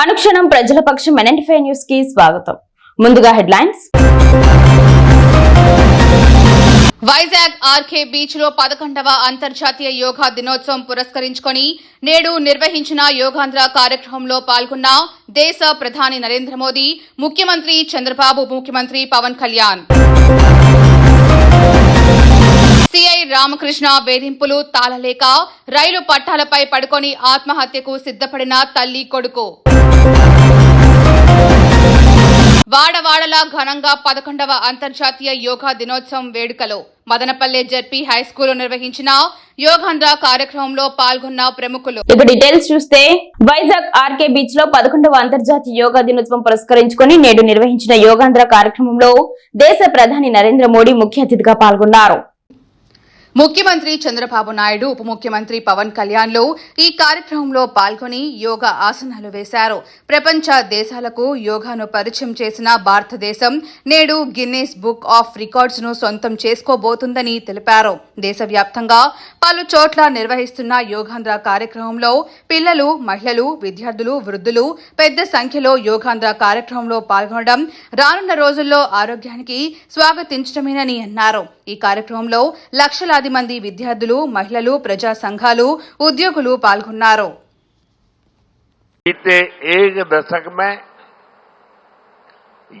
అనుక్షణం ప్రజల పక్షం ఎన్ఎన్టీఫై న్యూస్కి స్వాగతం. ముందుగా హెడ్లైన్స్. వైజాగ్ ఆర్కే బీచ్లో పదకొండవ అంతర్జాతీయ యోగా దినోత్సవం పురస్కరించుకొని నేడు నిర్వహించిన యోగాంధ్ర కార్యక్రమంలో పాల్గొన్న దేశ ప్రధాని నరేంద్ర మోదీ ముఖ్యమంత్రి చంద్రబాబు ముఖ్యమంత్రి పవన్ కళ్యాణ్. సిఐ రామకృష్ణ వేధింపులు తాళలేక రైలు పట్టాలపై పడుకొని ఆత్మహత్యకు సిద్ధపడిన తల్లి కొడుకు. వాడవాడలా ఘనంగా పదకొండవ అంతర్జాతీయ యోగా దినోత్సవం వేడుకలో. మదనపల్లె జడ్పీ హైస్కూల్లో నిర్వహించిన యోగాంధ్ర కార్యక్రమంలో పాల్గొన్న ప్రముఖులు. ఇక డీటెయిల్స్ చూస్తే వైజాగ్ ఆర్కే బీచ్లో పదకొండవ అంతర్జాతీయ యోగా దినోత్సవం పురస్కరించుకొని నేడు నిర్వహించిన యోగాంధ్ర కార్యక్రమంలో దేశ ప్రధాని నరేంద్ర మోడీ ముఖ్య అతిథిగా పాల్గొన్నారు. ముఖ్యమంత్రి చంద్రబాబు నాయుడు ఉప ముఖ్యమంత్రి పవన్ కళ్యాణ్లు ఈ కార్యక్రమంలో పాల్గొని యోగా ఆసనాలు వేశారు. ప్రపంచ దేశాలకు యోగాను పరిచయం చేసిన భారతదేశం నేడు గిన్నీస్ బుక్ ఆఫ్ రికార్డ్స్ను సొంతం చేసుకోబోతుందని తెలిపారు. దేశవ్యాప్తంగా పలు చోట్ల నిర్వహిస్తున్న యోగాంధ్ర కార్యక్రమంలో పిల్లలు మహిళలు విద్యార్థులు వృద్ధులు పెద్ద సంఖ్యలో యోగాంధ్ర కార్యక్రమంలో పాల్గొనడం రానున్న రోజుల్లో ఆరోగ్యానికి స్వాగతించడమేనని అన్నారు. ఈ కార్యక్రమంలో లక్షలాది మంది విద్యార్థులు మహిళలు ప్రజా సంఘాలు ఉద్యోగులు పాల్గొన్నారు बीते एक दशक में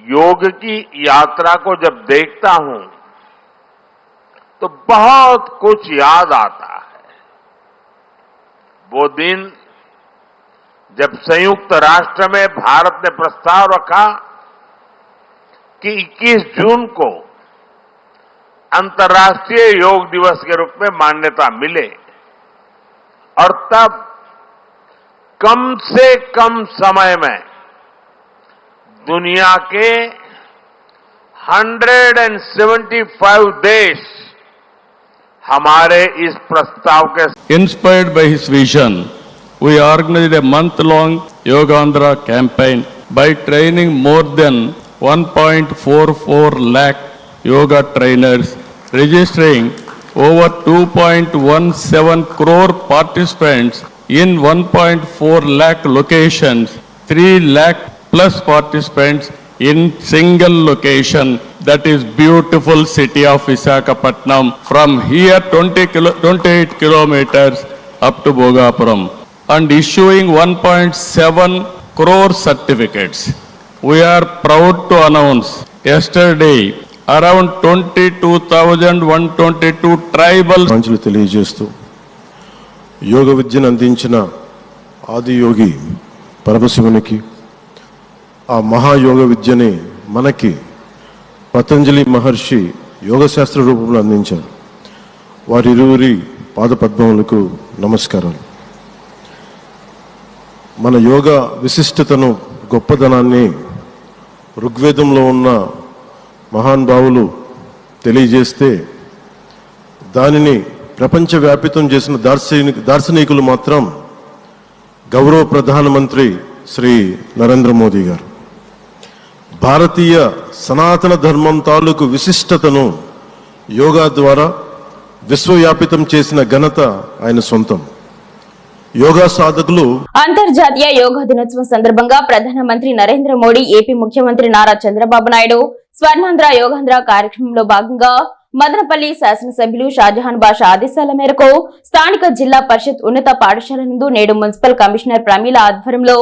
योग की यात्रा को जब देखता हूं तो बहुत कुछ याद आता है वो दिन जब संयुक्त राष्ट्र में भारत ने प्रस्ताव रखा कि 21 जून को अंतर्राष्ट्रीय योग दिवस के रूप में मान्यता मिले। और तब कम से कम समय में दुनिया के 175 देश हमारे इस प्रस्ताव के inspired by his vision we organize a month long Yogandhra campaign by training more than 1.44 lakh yoga trainers, registering over 2.17 crore participants in 1.4 lakh locations, 3 lakh plus participants in single location that is beautiful city of Visakhapatnam from here 20 kilo, 28 kilometers up to Bogapuram and issuing 1.7 crore certificates. We are proud to announce yesterday around 22,122 tribal ఆంక్షలు తెలియజేస్తూ యోగ విద్యను అందించిన ఆది యోగి పరమశివునికి ఆ మహాయోగ విద్యని మనకి పతంజలి మహర్షి యోగశాస్త్ర రూపంలో అందించారు. వారి ఇరువురి పాదపద్మములకు నమస్కారాలు. మన యోగ విశిష్టతను గొప్పదనాన్ని ఋగ్వేదంలో ఉన్న మహానుభావులు తెలియజేస్తే దానిని ప్రపంచవ్యాపితం చేసిన దార్శనిక దార్శనికులు మాత్రం గౌరవ ప్రధానమంత్రి శ్రీ నరేంద్ర మోదీ గారు. భారతీయ సనాతన ధర్మం తాలూకు విశిష్టతను యోగా ద్వారా విశ్వవ్యాపితం చేసిన ఘనత ఆయన సొంతం. యోగా సాధకులు అంతర్జాతీయ యోగా దినోత్సవం సందర్భంగా ప్రధానమంత్రి నరేంద్ర మోడీ ఏపీ ముఖ్యమంత్రి నారా చంద్రబాబు నాయుడు స్వర్ణాంధ్ర యోగాంధ్ర కార్యక్రమంలో భాగంగా మదనపల్లి శాసనసభ్యులు షాజహాన్ బాషా ఆదేశాల మేరకు స్థానిక జిల్లా పరిషత్ ఉన్నత పాఠశాల నందు నేడు మున్సిపల్ కమిషనర్ ప్రమీల ఆధ్వర్యంలో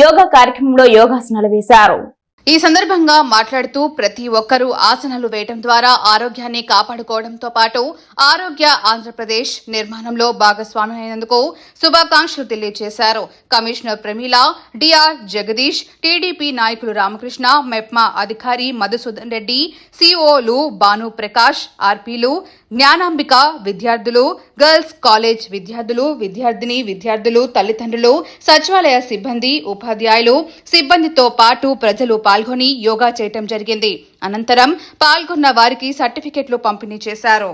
యోగా కార్యక్రమంలో యోగాసనాలు వేశారు. ఈ సందర్భంగా మాట్లాడుతూ ప్రతి ఒక్కరూ ఆసనాలు వేయడం ద్వారా ఆరోగ్యాన్ని కాపాడుకోవడంతో పాటు ఆరోగ్య ఆంధ్రప్రదేశ్ నిర్మాణంలో భాగస్వామ్యమైనందుకు శుభాకాంక్షలు తెలియజేశారు. Commissioner Pramila DR Jagadish TDP నాయకులు రామకృష్ణ మెప్మా అధికారి మధుసూదన్ రెడ్డి సిఓలు భాను ప్రకాష్ ఆర్పీలు జ్ఞానాంబిక విద్యార్థులు గర్ల్స్ కాలేజ్ విద్యార్థులు విద్యార్థిని విద్యార్థులు తల్లిదండ్రులు సచివాలయ సిబ్బంది ఉపాధ్యాయులు సిబ్బందితో పాటు ప్రజలు పాల్గొని యోగా చేయటం జరిగింది. అనంతరం పాల్గొన్న వారికి సర్టిఫికెట్లు పంపిణీ చేశారు.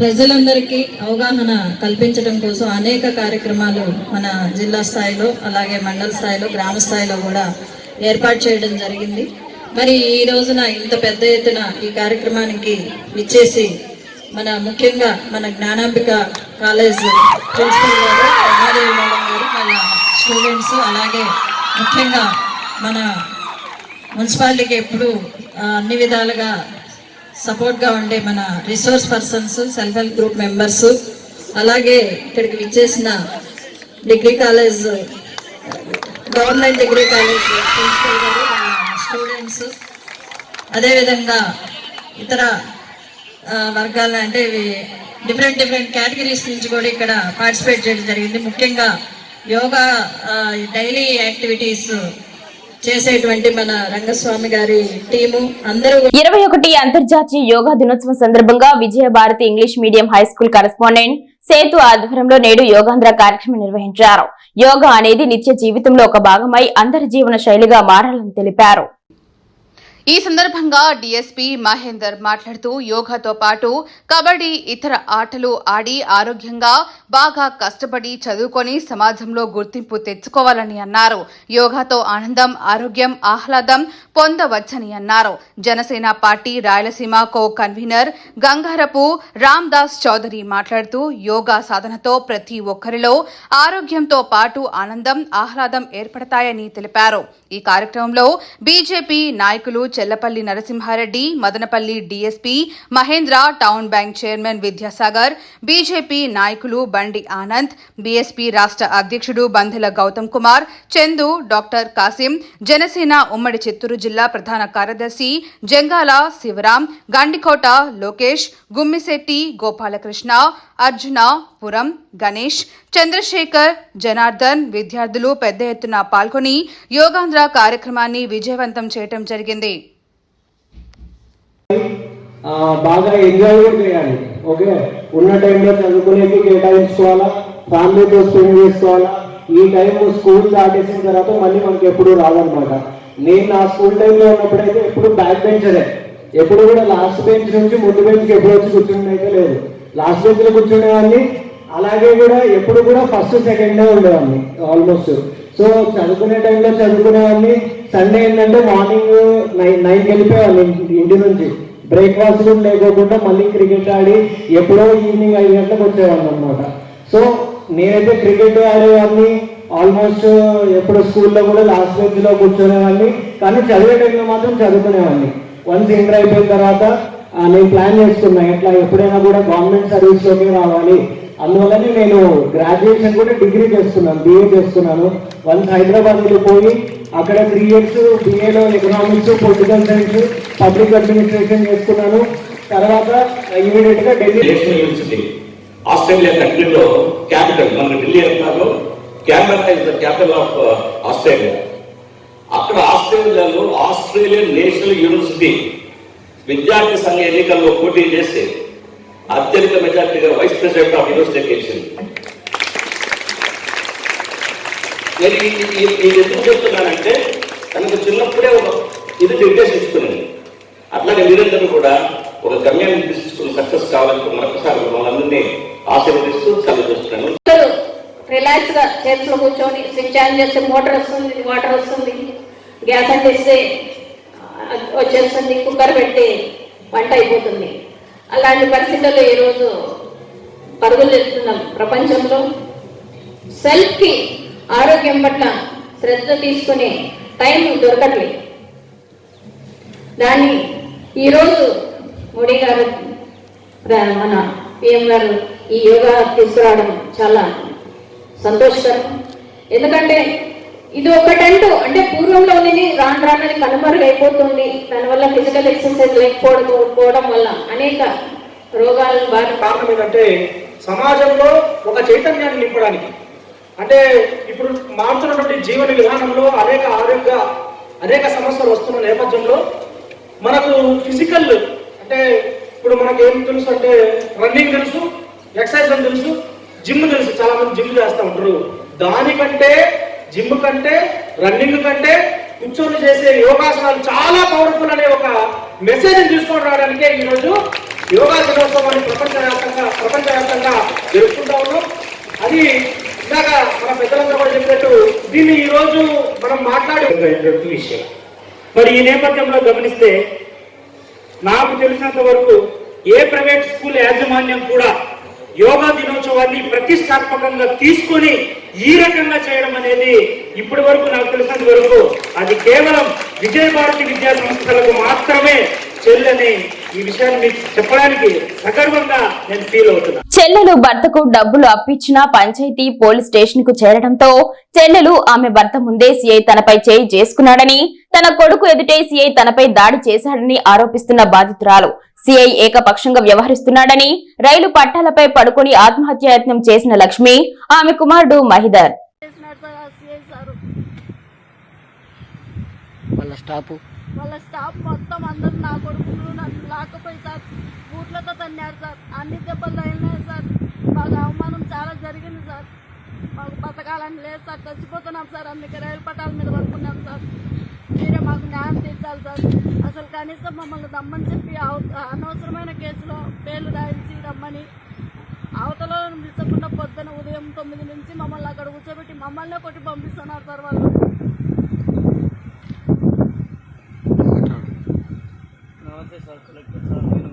ప్రజలందరికీ అవగాహన కల్పించడం కోసం అనేక కార్యక్రమాలు మన జిల్లా స్థాయిలో అలాగే మండల స్థాయిలో గ్రామ స్థాయిలో కూడా ఏర్పాటు చేయడం జరిగింది. మరి ఈ రోజున ఇంత పెద్ద ఎత్తున ఈ కార్యక్రమానికి ఇచ్చేసి మన ముఖ్యంగా మన జ్ఞానాంబిక కాలేజ్ ప్రిన్సిపల్ గారు రమాదేవి మేడం గారు వాళ్ళ స్టూడెంట్స్ అలాగే ముఖ్యంగా మన మున్సిపాలిటీకి ఎప్పుడు అన్ని విధాలుగా సపోర్ట్గా ఉండే మన resource persons self help group members అలాగే ఇక్కడికి విచ్చేసిన degree college government degree college principal గారు స్టూడెంట్స్ అదేవిధంగా ఇతర వర్గాల అంటే డిఫరెంట్ డిఫరెంట్ కేటగిరీస్ నుంచి కూడా ఇక్కడ పార్టిసిపేట్ చేయడం జరిగింది. ముఖ్యంగా యోగా డైలీ యాక్టివిటీస్ చేసేటువంటి మన రంగస్వామి గారి టీము అందరూ ఇరవై ఒకటి అంతర్జాతీయ యోగా దినోత్సవం సందర్భంగా Vijaya Bharathi English medium high school correspondent Sethu ఆధ్వర్యంలో నేడు యోగాంధ్ర కార్యక్రమం నిర్వహించారు. యోగా అనేది నిత్య జీవితంలో ఒక భాగమై అందరి జీవన శైలిగా మారాలని తెలిపారు. ఈ సందర్భంగా డీఎస్పీ మహేందర్ మాట్లాడుతూ యోగాతో పాటు కబడ్డీ ఇతర ఆటలు ఆడి ఆరోగ్యంగా బాగా కష్టపడి చదువుకొని సమాజంలో గుర్తింపు తెచ్చుకోవాలని అన్నారు. యోగాతో ఆనందం ఆరోగ్యం ఆహ్లాదం పొందవచ్చని అన్నారు. Janasena party Rayalaseema co convenor Gangarapu Ram Das Chowdary మాట్లాడుతూ యోగా సాధనతో ప్రతి ఒక్కరిలో ఆరోగ్యంతో పాటు ఆనందం ఆహ్లాదం ఏర్పడతాయని తెలిపారు. ఈ కార్యక్రమంలో బీజేపీ నాయకులు Chellapalli Narasimhareddy Madanapalli DSP Mahendra town bank chairman Vidyasagar BJP నాయకులు బండి ఆనంద్ బీఎస్పీ రాష్ట్ర అధ్యక్షుడు బంధుల గౌతమ్ కుమార్ చందు డాక్టర్ కాసిం జనసేన ఉమ్మడి చిత్తూరు జిల్లా ప్రధాన కార్యదర్శి జంగాల శివరాం గండికోట లోకేష్ గుమ్మిశెట్టి గోపాలకృష్ణ అర్జున పురం గణేష్ చంద్రశేఖర్ జనార్దన్ విద్యార్థులు పెద్ద ఎత్తున పాల్గొని యోగాంధ్ర కార్యక్రమాన్ని విజయవంతం చేయటం జరిగింది. బాగా ఎంజాయ్ చేయాలి. ఓకే? ఉన్న టైంలో చదువుకునేకి కేటాయించుకోవాలా? ఫ్యామిలీతో స్పెండ్ చేసుకోవాలా? ఈ టైం స్కూల్ దాటేసిన తర్వాత మళ్ళీ మనకి ఎప్పుడు రాదనమాట నేను నా స్కూల్ టైంలో ఉన్నప్పుడైతే ఎప్పుడు బ్యాక్ బెంచరే ఎప్పుడు కూడా లాస్ట్ బెంచ్ నుంచి ముందు బెంచ్కి ఎప్పుడు వచ్చి కూర్చుండైతే లేదు. లాస్ట్ బెంచ్లో కూర్చునేవాడిని. అలాగే కూడా ఎప్పుడు కూడా ఫస్ట్ సెకండ్ ఉండేవాడిని ఆల్మోస్ట్ సో చదువుకునే టైంలో చదువుకునేవాడిని. సండే ఏంటంటే మార్నింగ్ నైన్ నైన్కి వెళ్ళిపోయేవాడిని ఇంటి- నుంచి. బ్రేక్ఫాస్ట్ కూడా లేకోకుండా మళ్ళీ క్రికెట్ ఆడి ఎప్పుడో ఈవినింగ్ ఐదు గంటలకు వచ్చేవాడిని అనమాట సో నేనైతే క్రికెట్ ఆడేవాడిని. ఆల్మోస్ట్ ఎప్పుడు స్కూల్లో కూడా లాస్ట్ బెంచ్లో కూర్చునేవాడిని. కానీ చదివే టైంలో మాత్రం చదువుకునేవాడిని. వన్స్ ఇంటర్ అయిపోయిన తర్వాత నేను ప్లాన్ చేసుకున్నా ఎట్లా? ఎప్పుడైనా కూడా గవర్నమెంట్ సర్వీస్లోకి రావాలి. అందువల్లనే నేను గ్రాడ్యుయేషన్ కూడా డిగ్రీ చేస్తున్నాను బిఏ చేస్తున్నాను. వన్స్ హైదరాబాద్ పోయి అక్కడ three years బిఏలో economics political science public administration చేసుకున్నాను తర్వాత ఇమీడియట్గా ఢిల్లీ నేషనల్ యూనివర్సిటీ ఆస్ట్రేలియా కంట్రీలో క్యాపిటల్ మన ఢిల్లీ అంటారు capital is the capital of Australia అక్కడ ఆస్ట్రేలియాలో ఆస్ట్రేలియన్ నేషనల్ యూనివర్సిటీ విద్యార్థి సంఘ ఎన్నికల్లో పోటీ చేస్తే అత్యధిక మెజార్టీగా వైస్ ప్రెసిడెంట్ ఆఫ్ యూనివర్సిటీ గెలిచింది. నేను ఈ- ఎందుకు చెప్తున్నానంటే తనకు చిన్నప్పుడే ఒక ఇది నిర్దేశించుకున్నాను అట్లాగే మీరందరూ కూడా ఒక గమ్యాన్ని నిర్దేశించుకుని సక్సెస్ కావాలని మరొకసారి మనందరినీ ఆశీర్వదిస్తూ చదివిస్తున్నాను చేస్తున్నాను. రిలాక్స్గా చేతులు కూర్చొని స్విచ్ ఆన్ చేస్తే మోటార్ వస్తుంది వాటర్ వస్తుంది గ్యాస్ అంటిస్తే చేస్తే వచ్చేస్తుంది కుక్కర్ పెట్టి వంట అయిపోతుంది. అలాంటి పరిస్థితుల్లో ఈరోజు పరుగులు ఎత్తున్నాం ప్రపంచంలో. సెల్ఫ్కి ఆరోగ్యం పట్ల శ్రద్ధ తీసుకునే టైం దొరకట్లేదు దాన్ని ఈరోజు మోడీ గారు మన పిఎం గారు ఈ యోగా తీసుకురావడం చాలా సంతోషకరం. ఎందుకంటే ఇది ఒకటంటూ అంటే పూర్వంలో ఉన్నది రాను రానది కనుమరుగైపోతుంది. దానివల్ల ఫిజికల్ ఎక్సర్సైజ్ లేకపోవడం పోవడం వల్ల అనేక రోగాలను బారి కారణం ఏంటంటే సమాజంలో ఒక చైతన్యాన్ని నింపడానికి. అంటే ఇప్పుడు మారుతున్నటువంటి జీవన విధానంలో అనేక ఆరోగ్య అనేక సమస్యలు వస్తున్న నేపథ్యంలో మనకు ఫిజికల్ అంటే ఇప్పుడు మనకు ఏం తెలుసు అంటే రన్నింగ్ తెలుసు ఎక్సర్సైజ్ అని తెలుసు జిమ్ తెలుసు చాలా మంది జిమ్ చేస్తూ ఉంటారు. దానికంటే జిమ్ కంటే రన్నింగ్ కంటే కూర్చొని చేసే యోగాసనాలు చాలా పవర్ఫుల్ అనే ఒక మెసేజ్ తీసుకొని రావడానికే ఈరోజు యోగా దినోత్సవాన్ని ప్రపంచవ్యాప్తంగా ప్రపంచవ్యాప్తంగా జరుపుకుంటా ఉన్నాం. అది ఇందాక మన పెద్దలందరూ కూడా చెప్పినట్టు దీన్ని ఈరోజు మనం మాట్లాడే విషయం. మరి ఈ నేపథ్యంలో గమనిస్తే నాకు తెలిసినంత వరకు ఏ ప్రైవేట్ స్కూల్ యాజమాన్యం కూడా యోగా దినోత్సవాన్ని ప్రతిష్టాత్మకంగా తీసుకొని ఈ రకంగా చేయడం అనేది ఇప్పటి వరకు నాకు తెలిసినంత వరకు అది కేవలం విజయభారతి విద్యా సంస్థలకు మాత్రమే చెల్లని ఈ విషయాన్ని చెప్పడానికి సగర్వంగా నేను ఫీల్ అవుతున్నా చెల్లెలు భర్తకు డబ్బులు అప్పిచ్చిన పంచాయతీ పోలీస్ స్టేషన్కు చేరడంతో చెల్లెలు ఆమె భర్త ముందే సీఐ తనపై చేయి చేసుకున్నాడని తన కొడుకు ఎదుటే సీఐ తనపై దాడి చేశాడని ఆరోపిస్తున్న బాధితురాలు. సీఐ ఏకపక్షంగా వ్యవహరిస్తున్నాడని రైలు పట్టాలపై పడుకొని ఆత్మహత్యాయత్నం చేసిన లక్ష్మి ఆమె కుమారుడు మహిదర్. వాళ్ళ స్టాపు వాళ్ళ స్టాఫ్ మొత్తం అందరు నా కొడుకులు నన్ను లాక్కపోయి సార్. బూట్లతో తన్నారు సార్. అన్ని దెబ్బలు తగిలినాయి సార్. మాకు అవమానం చాలా జరిగింది సార్. మాకు బతకాలని లేదు సార్. చచ్చిపోతున్నాం సార్. అందుకే రైలు పట్టాల మీద పడుకున్నాం సార్. మీరే మాకు న్యాయం తీర్చాలి సార్. అసలు కనీసం మమ్మల్ని దమ్మని చెప్పి అనవసరమైన కేసులో పేర్లు రాయించి రమ్మని అవతల పిలిచకుండా పొద్దున ఉదయం తొమ్మిది నుంచి మమ్మల్ని అక్కడ కూర్చోబెట్టి మమ్మల్నే కొట్టి పంపిస్తున్నారు సార్ వాళ్ళు. నమస్తే సార్ కలెక్టర్ సార్ నేను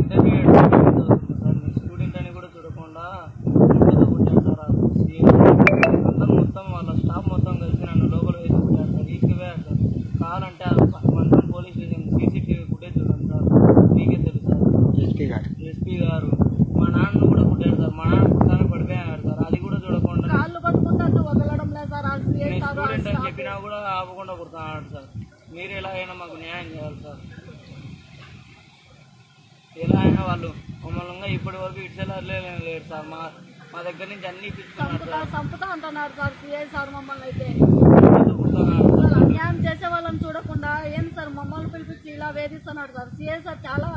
ఇంటర్మీడియట్ చదువుతున్నా సార్ నేను స్టూడెంట్ అని కూడా చూడకుండా ఇంట్లో కొట్టాను సార్ ఆ CA. అందరం మొత్తం వాళ్ళ స్టాఫ్ మొత్తం కలిసి నన్ను లోపల వేసి కొట్టారు సార్ తీసుకుపోయారు సార్ కావాలంటే ఆ మండలం పోలీస్ స్టేషన్ సీసీటీవీ ఫుటేజ్ చూడండి సార్. మీకే తెలుసు సార్. ఎస్పీ గారు. ఎస్పీ గారు. మా నాన్న కూడా కొట్టారు సార్. మా నాన్న కుట్టాను పడిపోయారు సార్. అది కూడా చూడకుండా కాళ్ళు పట్టుకుంటే వదలడం లేదు సార్. స్టూడెంట్ అని చెప్పినా కూడా ఆపకుండా కుడుతున్నాడు సార్. మీరు ఎలాగైనా మాకు న్యాయం చేయాలి సార్. ఎలా అయినా వాళ్ళు మమ్మల్ని ఇప్పటి వరకు ఇట్లా లేరు సార్. మా మా దగ్గర నుంచి అన్ని ఇప్పించుకున్నారు సార్. సంపుతా అంటున్నారు సార్. సిఐ సార్ మమ్మల్ని అయితే కుడుతున్నాడు అసలు అన్యాయం చేసే వాళ్ళని చూడకుండా ఏం సార్ మమ్మల్ని ఇలా వేధిస్తున్నాడు సార్. సిఐ సార్ చాలా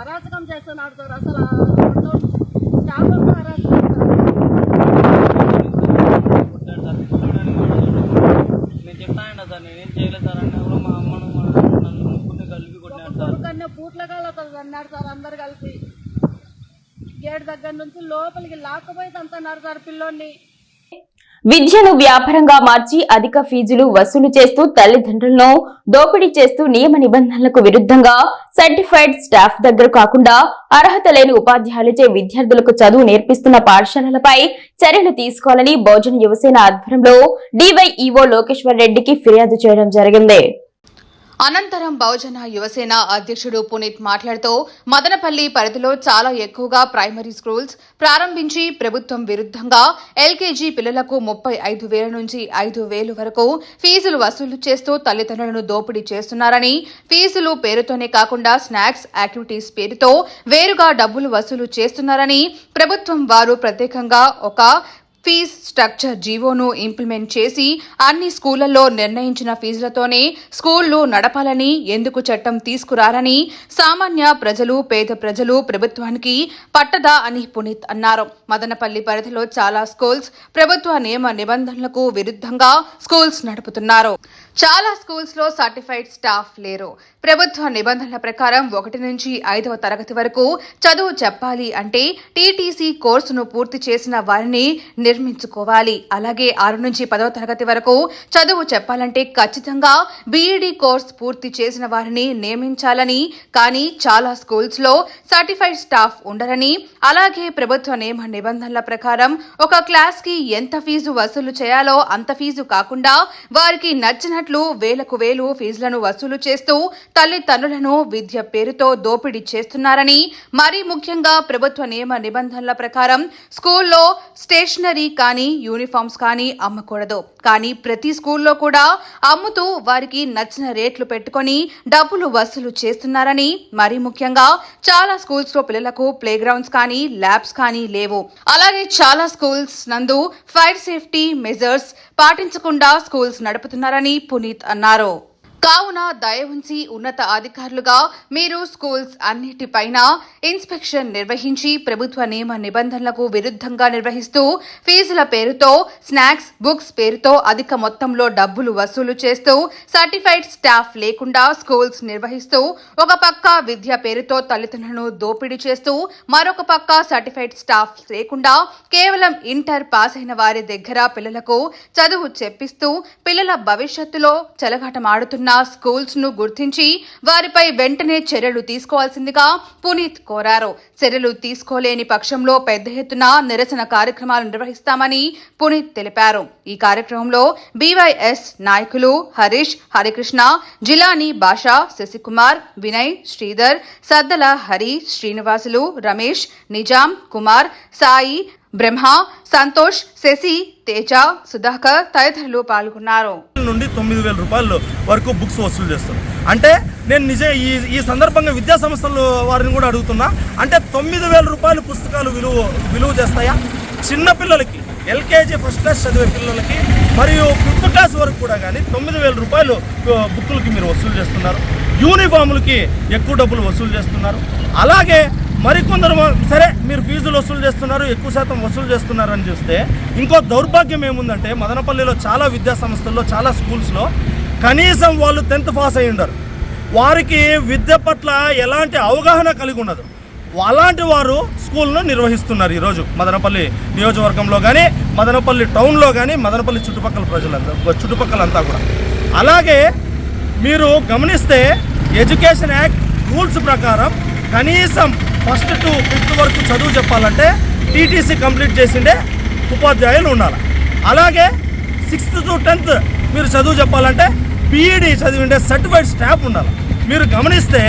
అరాచకం చేస్తున్నాడు సార్. అసలు స్టాఫ్ అరాచకం కలిపి అన్నాడు సార్. అందరు కలిసి గేట్ దగ్గర నుంచి లోపలికి లాక్కపోయి తంతున్నారు సార్ పిల్లోని విద్యను వ్యాపారంగా మార్చి అధిక ఫీజులు వసూలు చేస్తూ తల్లిదండ్రులను దోపిడీ చేస్తూ నియమ నిబంధనలకు విరుద్ధంగా సర్టిఫైడ్ స్టాఫ్ దగ్గర కాకుండా అర్హత లేని ఉపాధ్యాయులచే విద్యార్థులకు చదువు నేర్పిస్తున్న పాఠశాలలపై చర్యలు తీసుకోవాలని బహుజన యువసేన ఆధ్వర్యంలో డివైఈఓ లోకేశ్వర్ రెడ్డికి ఫిర్యాదు చేయడం జరిగింది. అనంతరం బహుజన యువసేన అధ్యక్షుడు పునీత్ మాట్లాడుతూ మదనపల్లి పరిధిలో చాలా ఎక్కువగా ప్రైమరీ స్కూల్స్ ప్రారంభించి ప్రభుత్వం విరుద్ధంగా ఎల్కేజీ పిల్లలకు ముప్పై ఐదు వేల నుంచి ఐదు వేలు వరకు ఫీజులు వసూలు చేస్తూ తల్లిదండ్రులను దోపిడీ చేస్తున్నారని ఫీజులు పేరుతోనే కాకుండా స్నాక్స్ యాక్టివిటీస్ పేరుతో వేరుగా డబ్బులు వసూలు చేస్తున్నారని ప్రభుత్వం వారు ప్రత్యేకంగా ఒక ఫీజ్ స్ట్రక్చర్ జీవోను ఇంప్లిమెంట్ చేసి అన్ని స్కూళ్ళలో నిర్ణయించిన ఫీజులతోనే స్కూళ్ళు నడపాలని ఎందుకు చట్టం తీసుకురారని సామాన్య ప్రజలు పేద ప్రజలు ప్రభుత్వానికి పట్టదా అని పునీత్ అన్నారు. మదనపల్లి పరిధిలో చాలా స్కూల్స్ ప్రభుత్వ నియమ నిబంధనలకు విరుద్ధంగా స్కూల్స్ నడుపుతున్నారు. చాలా స్కూల్స్లో సర్టిఫైడ్ స్టాఫ్ లేరు. ప్రభుత్వ నిబంధనల ప్రకారం ఒకటి నుంచి ఐదవ తరగతి వరకు చదువు చెప్పాలి అంటే టీటీసీ కోర్సును పూర్తి చేసిన వారిని నిర్మించుకోవాలి. అలాగే ఆరు నుంచి పదవ తరగతి వరకు చదువు చెప్పాలంటే ఖచ్చితంగా బీఈడీ కోర్స్ పూర్తి చేసిన వారిని నియమించాలని కానీ చాలా స్కూల్స్లో సర్టిఫైడ్ స్టాఫ్ ఉండరని అలాగే ప్రభుత్వ నియమ నిబంధనల ప్రకారం ఒక క్లాస్కి ఎంత ఫీజు వసూలు చేయాలో అంత ఫీజు కాకుండా వారికి నచ్చినట్లు వేలకు వేలు ఫీజులను వసూలు చేస్తూ తల్లిదండ్రులను విద్య పేరుతో దోపిడీ చేస్తున్నారని మరీ ముఖ్యంగా ప్రభుత్వ నియమ నిబంధనల ప్రకారం స్కూల్లో స్టేషనరీ కానీ యూనిఫామ్స్ కానీ అమ్మకూడదు. కానీ ప్రతి స్కూల్లో కూడా అమ్ముతూ వారికి నచ్చిన రేట్లు పెట్టుకొని డబ్బులు వసూలు చేస్తున్నారని మరీ ముఖ్యంగా చాలా స్కూల్స్లో పిల్లలకు ప్లే గ్రౌండ్స్ కానీ ల్యాబ్స్ కానీ లేవు. అలాగే చాలా స్కూల్స్ నందు ఫైర్ సేఫ్టీ మెజర్స్ పాటించకుండా స్కూల్స్ నడుపుతున్నారని పునీత్ అన్నారు. కావున దయ ఉంచి ఉన్నత అధికారులుగా మీరు స్కూల్స్ అన్నిటిపైన ఇన్స్పెక్షన్ నిర్వహించి ప్రభుత్వ నియమ నిబంధనలకు విరుద్ధంగా నిర్వహిస్తూ ఫీజుల పేరుతో స్నాక్స్ బుక్స్ పేరుతో అధిక మొత్తంలో డబ్బులు వసూలు చేస్తూ సర్టిఫైడ్ స్టాఫ్ లేకుండా స్కూల్స్ నిర్వహిస్తూ ఒక పక్క విద్య పేరుతో తల్లిదండ్రులను దోపిడీ చేస్తూ మరొక పక్క సర్టిఫైడ్ స్టాఫ్ లేకుండా కేవలం ఇంటర్ పాస్ అయిన వారి దగ్గర పిల్లలకు చదువు చెప్పిస్తూ పిల్లల భవిష్యత్తులో చెలగాటమాడుతున్న స్కూల్స్ను గుర్తించి వారిపై వెంటనే చర్యలు తీసుకోవాల్సిందిగా పునీత్ కోరారు. చర్యలు తీసుకోలేని పక్షంలో పెద్ద ఎత్తున నిరసన కార్యక్రమాలు నిర్వహిస్తామని పునీత్ తెలిపారు. ఈ కార్యక్రమంలో బీవైఎస్ నాయకులు హరీష్ హరికృష్ణ జిలాని బాషా శశికుమార్ వినయ్ శ్రీధర్ సద్దల హరి శ్రీనివాసులు రమేష్ నిజాం కుమార్ సాయి బ్రహ్మ సంతోష్ శశి తేజ సుధాకర్ తదితరులు పాల్గొన్నారు. తొమ్మిది వేల రూపాయలు వరకు బుక్స్ వసూలు చేస్తారు. అంటే నేను నిజ ఈ ఈ సందర్భంగా విద్యా సంస్థలు వారిని కూడా అడుగుతున్నా అంటే తొమ్మిది వేల రూపాయలు పుస్తకాలు విలువ విలువ చేస్తాయా? చిన్న పిల్లలకి ఎల్కేజీ ఫస్ట్ క్లాస్ చదివే పిల్లలకి మరియు ఫిఫ్త్ క్లాస్ వరకు కూడా కానీ తొమ్మిది వేల రూపాయలు బుక్కులకి మీరు వసూలు చేస్తున్నారు. యూనిఫాములకి ఎక్కువ డబ్బులు వసూలు చేస్తున్నారు. అలాగే మరికొందరు సరే మీరు ఫీజులు వసూలు చేస్తున్నారు ఎక్కువ శాతం వసూలు చేస్తున్నారని చూస్తే ఇంకో దౌర్భాగ్యం ఏముందంటే మదనపల్లిలో చాలా విద్యా సంస్థల్లో చాలా స్కూల్స్లో కనీసం వాళ్ళు టెన్త్ పాస్ అయి ఉండరు. వారికి విద్య పట్ల ఎలాంటి అవగాహన కలిగి ఉండదు. అలాంటి వారు స్కూల్ను నిర్వహిస్తున్నారు ఈరోజు మదనపల్లి నియోజకవర్గంలో కానీ మదనపల్లి టౌన్లో కానీ మదనపల్లి చుట్టుపక్కల ప్రజలంతా చుట్టుపక్కలంతా కూడా. అలాగే మీరు గమనిస్తే ఎడ్యుకేషన్ యాక్ట్ రూల్స్ ప్రకారం కనీసం ఫస్ట్ టు ఫిఫ్త్ వరకు చదువు చెప్పాలంటే టీటీసీ కంప్లీట్ చేసిండే ఉపాధ్యాయులు ఉండాలి. అలాగే సిక్స్త్ టు టెన్త్ మీరు చదువు చెప్పాలంటే బీఈడి చదివిండే సర్టిఫైడ్ స్టాఫ్ ఉండాలి. మీరు గమనిస్తే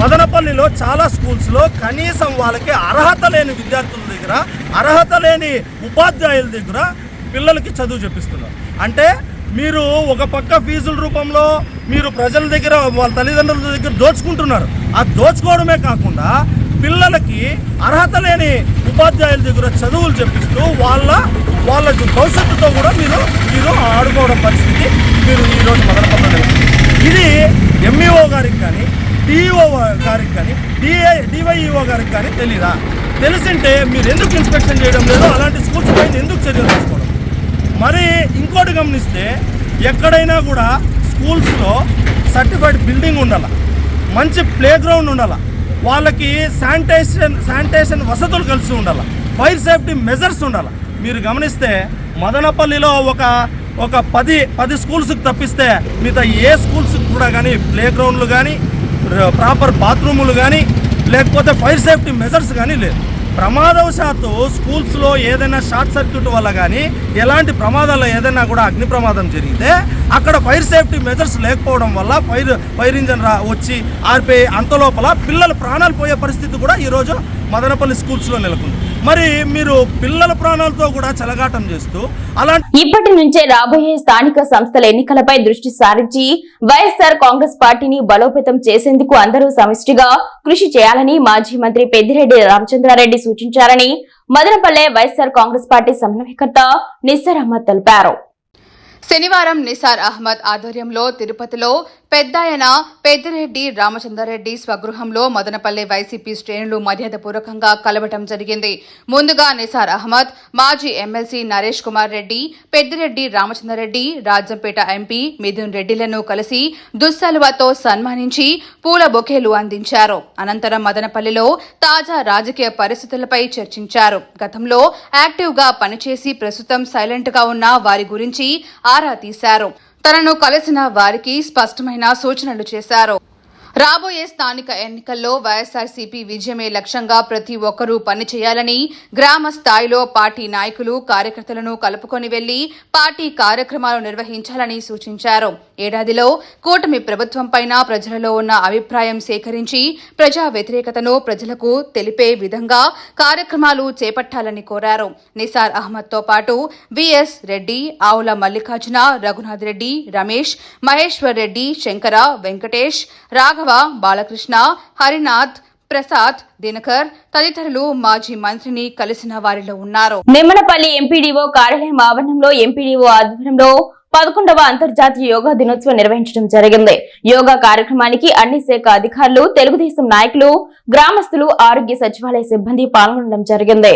మదనపల్లిలో చాలా స్కూల్స్లో కనీసం వాళ్ళకి అర్హత లేని విద్యార్థుల దగ్గర అర్హత లేని ఉపాధ్యాయుల దగ్గర పిల్లలకి చదువు చెప్పిస్తున్నారు. అంటే మీరు ఒక పక్క ఫీజుల రూపంలో మీరు ప్రజల దగ్గర వాళ్ళ తల్లిదండ్రుల దగ్గర దోచుకుంటున్నారు. ఆ దోచుకోవడమే కాకుండా పిల్లలకి అర్హత లేని ఉపాధ్యాయుల దగ్గర చదువులు చెప్పిస్తూ వాళ్ళ వాళ్ళ భవిష్యత్తుతో కూడా మీరు మీరు ఆడుకోవడం పరిస్థితి మీరు ఈరోజు మొదలుపడ్డారు ఇది ఎంఈఓ గారికి కానీ డిఈఓ గారికి కానీ డిఐ డివైఈఓ గారికి కానీ తెలీదా? తెలిసింటే మీరు ఎందుకు ఇన్స్పెక్షన్ చేయడం లేదు? అలాంటి స్కూల్స్ పైన ఎందుకు చర్యలు తీసుకోవడం? మరి ఇంకోటి గమనిస్తే ఎక్కడైనా కూడా స్కూల్స్లో సర్టిఫైడ్ బిల్డింగ్ ఉండాలి. మంచి ప్లే గ్రౌండ్ వాళ్ళకి శానిటేషన్ శానిటేషన్ వసతులు కలిసి ఉండాలి. ఫైర్ సేఫ్టీ మెజర్స్ ఉండాల. మీరు గమనిస్తే మదనపల్లిలో ఒక ఒక పది పది స్కూల్స్కి తప్పిస్తే మిగతా ఏ స్కూల్స్కి కూడా కానీ ప్లే గ్రౌండ్లు కానీ ప్రాపర్ బాత్రూములు కానీ లేకపోతే ఫైర్ సేఫ్టీ మెజర్స్ కానీ లేదు ప్రమాదవశాత్తు స్కూల్స్లో ఏదైనా షార్ట్ సర్క్యూట్ వల్ల కానీ ఎలాంటి ప్రమాదాల్లో ఏదైనా కూడా అగ్ని ప్రమాదం జరిగితే అక్కడ ఫైర్ సేఫ్టీ మెజర్స్ లేకపోవడం వల్ల ఫైర్ ఫైర్ ఇంజన్ రా వచ్చి ఆర్పే అంత లోపల పిల్లల ప్రాణాలు పోయే పరిస్థితి కూడా ఈరోజు మదనపల్లి స్కూల్స్లో నెలకొంది. మరి మీరు పిల్లల ప్రాణాలతో కూడా చెలగాటం చేస్తూ అలాంటి ఇప్పటి నుంచే రాబోయే స్థానిక సంస్థల ఎన్నికలపై దృష్టి సారించి వైఎస్ఆర్ కాంగ్రెస్ పార్టీని బలోపేతం చేసేందుకు అందరూ సమిష్టిగా కృషి చేయాలని మాజీ మంత్రి పెద్దిరెడ్డి రామచంద్రారెడ్డి సూచించారని మదనపల్లె వైఎస్ఆర్ కాంగ్రెస్ పార్టీ సమన్వయకర్త నిస్సర్ అహ్మద్ తెలిపారు. శనివారం నిసార్ అహ్మద్ ఆధ్వర్యంలో తిరుపతిలో పెద్దాయన పెద్దిరెడ్డి రామచంద్రారెడ్డి స్వగృహంలో మదనపల్లె వైసీపీ శ్రేణులు మర్యాదపూర్వకంగా కలవటం జరిగింది. ముందుగా నిసార్ అహ్మద్ మాజీ ఎమ్మెల్సీ నరేష్ కుమార్ రెడ్డి పెద్దిరెడ్డి రామచంద్రారెడ్డి రాజంపేట ఎంపీ మిథున్ రెడ్డిలను కలిసి దుస్సలువతో సన్మానించి పూల బొకేలు అందించారు. అనంతరం మదనపల్లిలో తాజా రాజకీయ పరిస్థితులపై చర్చించారు. గతంలో యాక్టివ్గా పనిచేసి ప్రస్తుతం సైలెంట్గా ఉన్న వారి గురించి ఆరా తీశారు. తనను కలిసిన వారికి స్పష్టమైన సూచనలు చేశారు. రాబోయే స్థానిక ఎన్నికల్లో వైఎస్ఆర్సీపీ విజయమే లక్ష్యంగా ప్రతి ఒక్కరూ పనిచేయాలని గ్రామ స్థాయిలో పార్టీ నాయకులు కార్యకర్తలను కలుపుకొని వెళ్ళి పార్టీ కార్యక్రమాలు నిర్వహించాలని సూచించారు. ఏడాదిలో కూటమి ప్రభుత్వంపైన ప్రజలలో ఉన్న అభిప్రాయం సేకరించి ప్రజా వ్యతిరేకతను ప్రజలకు తెలిపే విధంగా కార్యక్రమాలు చేపట్టాలని కోరారు. నిసార్ అహ్మద్తో పాటు విఎస్ రెడ్డి ఆవుల మల్లికార్జున రఘునాథ్ రెడ్డి రమేష్ మహేశ్వర్ రెడ్డి శంకర వెంకటేష్ రాఘవ బాలకృష్ణ హరినాథ్ ప్రసాద్ దినకర్ తదితరులు మాజీ మంత్రిని కలిసిన వారిలో ఉన్నారు. నిమ్మనపల్లి ఎంపీడీఓ కార్యాలయం ఆవరణంలో ఎంపీడీఓ ఆధ్వర్యంలో పదకొండవ అంతర్జాతీయ యోగా దినోత్సవం నిర్వహించడం జరిగింది. యోగా కార్యక్రమానికి అన్ని శాఖ అధికారులు తెలుగుదేశం నాయకులు గ్రామస్తులు ఆరోగ్య సచివాలయ సిబ్బంది పాల్గొనడం జరిగింది.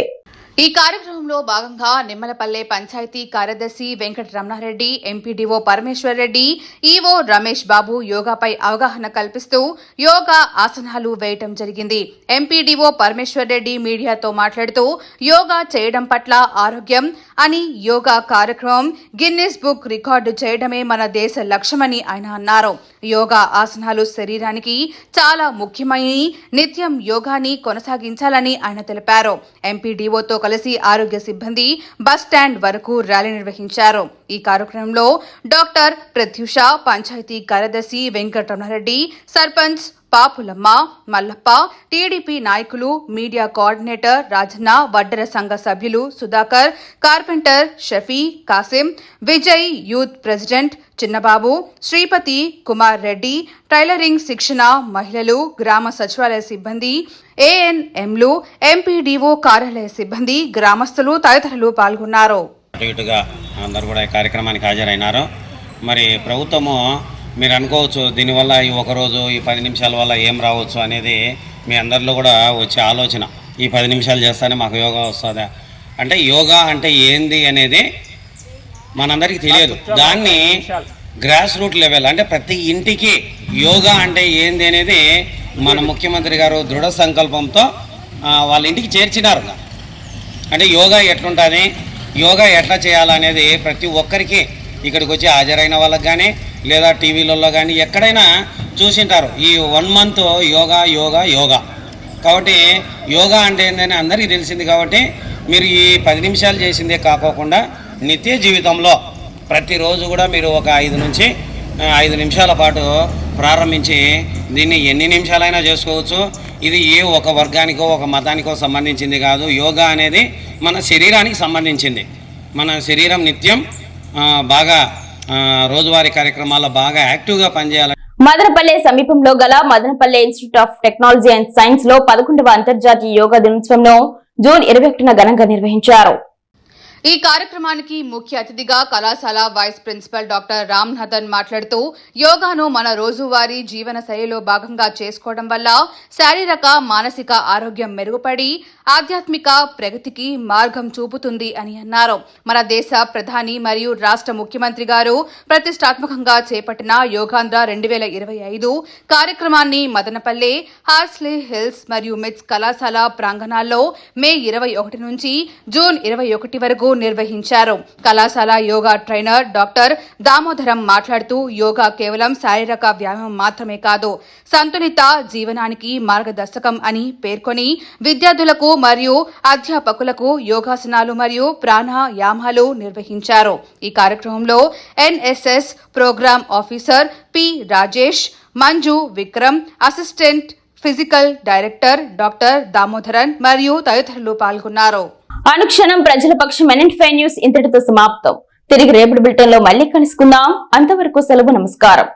ఈ కార్యక్రమంలో భాగంగా నిమ్మలపల్లె పంచాయతీ కార్యదర్శి వెంకట రమణారెడ్డి ఎంపీడీఓ పరమేశ్వర్ రెడ్డి ఈవో రమేష్ బాబు యోగాపై అవగాహన కల్పిస్తూ యోగా ఆసనాలు వేయటం జరిగింది. ఎంపీడీఓ పరమేశ్వర్ రెడ్డి మీడియాతో మాట్లాడుతూ యోగా చేయడం పట్ల ఆరోగ్యం అని యోగా కార్యక్రమం గిన్నెస్ బుక్ రికార్డు చేయడమే మన దేశ లక్ష్యమని ఆయన అన్నారు. యోగా ఆసనాలు శరీరానికి చాలా ముఖ్యమని నిత్యం యోగాని కొనసాగించాలని ఆయన తెలిపారు. ఎంపీడీఓతో కలిసి ఆరోగ్య సిబ్బంది బస్ స్టాండ్ వరకు ర్యాలీ నిర్వహించారు. ఈ కార్యక్రమంలో డాక్టర్ ప్రత్యూష పంచాయతీ కార్యదర్శి వెంకటరమణారెడ్డి సర్పంచ్ పాపులమ్మ మల్లప్ప టీడీపీ నాయకులు మీడియా కోఆర్డినేటర్ రాజన్న వడ్డర సంఘ సభ్యులు Sudhakar carpenter Shafi Kasim Vijay youth president Chinnababu Sripathi Kumar Reddy tailoring శిక్షణ మహిళలు గ్రామ సచివాలయ సిబ్బంది ఏఎన్ఎంలు ఎంపీడీఓ కార్యాలయ సిబ్బంది గ్రామస్తులు తదితరులు పాల్గొన్నారు. అందరూ కూడా ఈ కార్యక్రమానికి హాజరైనారు. మరి ప్రభుత్వము మీరు అనుకోవచ్చు దీనివల్ల ఈ ఒక రోజు ఈ పది నిమిషాల వల్ల ఏం రావచ్చు అనేది మీ అందరిలో కూడా వచ్చే ఆలోచన. ఈ పది నిమిషాలు చేస్తానే మాకు యోగా వస్తుందా? అంటే యోగా అంటే ఏంది అనేది మనందరికీ తెలియదు. దాన్ని గ్రాస్ రూట్ లెవెల్ అంటే ప్రతి ఇంటికి యోగా అంటే ఏంది అనేది మన ముఖ్యమంత్రి గారు దృఢ సంకల్పంతో వాళ్ళ ఇంటికి చేర్చినారు. అంటే యోగా ఎట్లుంటుంది? యోగా ఎట్లా చేయాలనేది ప్రతి ఒక్కరికి ఇక్కడికి వచ్చి హాజరైన వాళ్ళకి కానీ లేదా టీవీలలో కానీ ఎక్కడైనా చూసింటారు. ఈ వన్ మంత్ యోగా యోగా యోగా. కాబట్టి యోగా అంటే ఏంటని అందరికీ తెలిసింది కాబట్టి మీరు ఈ పది నిమిషాలు చేసిందే కాకోకుండా నిత్య జీవితంలో ప్రతిరోజు కూడా మీరు ఒక ఐదు నుంచి ఐదు నిమిషాల పాటు ప్రారంభించి దీన్ని ఎన్ని నిమిషాలైనా చేసుకోవచ్చు. ఇది ఏ ఒక వర్గానికో ఒక మతానికో సంబంధించింది కాదు. యోగా అనేది మన శరీరానికి సంబంధించింది. మన శరీరం నిత్యం బాగా రోజువారీ కార్యక్రమాల్లో బాగా యాక్టివ్గా పనిచేయాలి మదనపల్లె సమీపంలో గల Madanapalle institute of technology and సైన్స్లో పదకొండవ అంతర్జాతీయ యోగా దినోత్సవంను జూన్ ఇరవై ఒకటిన ఘనంగా నిర్వహించారు. ఈ కార్యక్రమానికి ముఖ్య అతిథిగా కళాశాల వైస్ ప్రిన్సిపల్ డాక్టర్ రామ్నాథన్ మాట్లాడుతూ యోగాను మన రోజువారీ జీవన శైలిలో భాగంగా చేసుకోవడం వల్ల శారీరక మానసిక ఆరోగ్యం మెరుగుపడి ఆధ్యాత్మిక ప్రగతికి మార్గం చూపుతుంది అని అన్నారు. మన దేశ ప్రధాని మరియు రాష్ట్ర ముఖ్యమంత్రి గారు ప్రతిష్టాత్మకంగా చేపట్టిన యోగాంధ్ర రెండు వేల ఇరవై ఐదు కార్యక్రమాన్ని మదనపల్లె హార్స్లే హిల్స్ మరియు మిట్స్ కళాశాల ప్రాంగణాల్లో మే ఇరవై ఒకటి నుంచి జూన్ ఇరవై ఒకటి వరకు నిర్వహించారు. కళాశాల యోగా ట్రైనర్ డాక్టర్ దామోదరం మాట్లాడుతూ యోగా కేవలం శారీరక వ్యాయామం మాత్రమే కాదు సంతులిత జీవనానికి మార్గదర్శకం అని పేర్కొని విద్యార్థులకు మరియు అధ్యాపకులకు యోగాసనాలు మరియు ప్రాణాయామాలు నిర్వహించారు. ఈ కార్యక్రమంలో NSS program officer P Rajesh Manju Vikram assistant physical director doctor Damodaran మరియు తదితరులు పాల్గొన్నారు. అనుక్షణం ప్రజల పక్షం ఎన్ఎన్ఫై న్యూస్ ఇంతటితో సమాప్తం. తిరిగి రేపటి బులెటిన్లో మళ్ళీ కలుసుకుందాం. అంతవరకు సెలవు నమస్కారం.